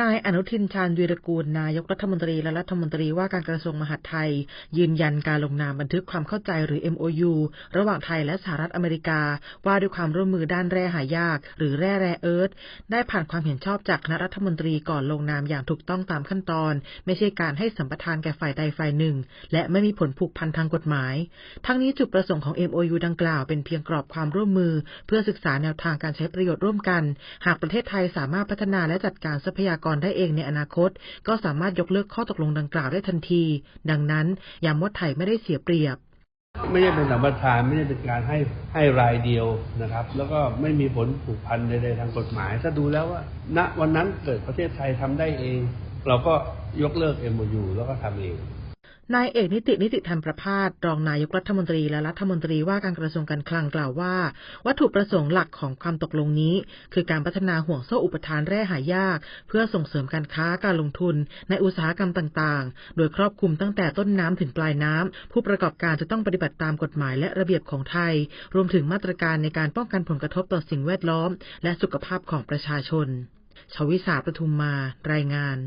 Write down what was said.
นายอนุทินชาญวีรกูลนายกรัฐมนตรีและรัฐมนตรีว่าการกระทรวงมหาดไทย ยืนยันการลงนามบันทึกความเข้าใจหรือ MOU ระหว่างไทยและสหรัฐอเมริกา ว่าด้วยความร่วมมือด้านแร่หายาก หรือแร่แร่เอิร์ธได้ผ่านความเห็นชอบจากคณะรัฐมนตรีก่อนลงนามอย่างถูกต้องตามขั้นตอน ไม่ใช่การให้สัมปทานแก่ฝ่ายใดฝ่ายหนึ่ง และไม่มีผลผูกพันทางกฎหมาย ทั้งนี้จุดประสงค์ของ MOU ดังกล่าวเป็นเพียงกรอบความร่วมมือ เพื่อศึกษาแนวทางการใช้ประโยชน์ร่วมกัน หากประเทศไทยสามารถพัฒนาและจัดการทรัพยากรได้เองในอนาคต ก็สามารถยกเลิกข้อตกลงดังกล่าวได้ทันที ดังนั้นย้ำว่าไทยไม่ได้เสียเปรียบ ไม่ใช่เป็นสัมปทานไม่ใช่เป็นการให้ให้รายเดียวนะครับ แล้วก็ไม่มีผลผูกพันใดๆทางกฎหมาย ถ้าดูแล้วว่า ณวันนั้นเกิดประเทศไทยทำได้เอง เราก็ยกเลิก MOU แล้วก็ทำเอง นายเอกนิตินิติธรรมประพาสรองนายกรัฐมนตรีและรัฐมนตรีว่าการกระทรวงการคลังกล่าวว่า วัตถุประสงค์หลักของความตกลงนี้ คือการพัฒนาห่วงโซ่อุปทานแร่หายาก เพื่อส่งเสริมการค้าการลงทุน ในอุตสาหกรรมต่างๆ โดยครอบคลุมตั้งแต่ต้นน้ำถึงปลายน้ำผู้ประกอบการจะต้องปฏิบัติตามกฎหมายและระเบียบของไทย รวมถึงมาตรการในการป้องกันผลกระทบต่อสิ่งแวดล้อม และสุขภาพของประชาชนชวิสาประทุมมารายงาน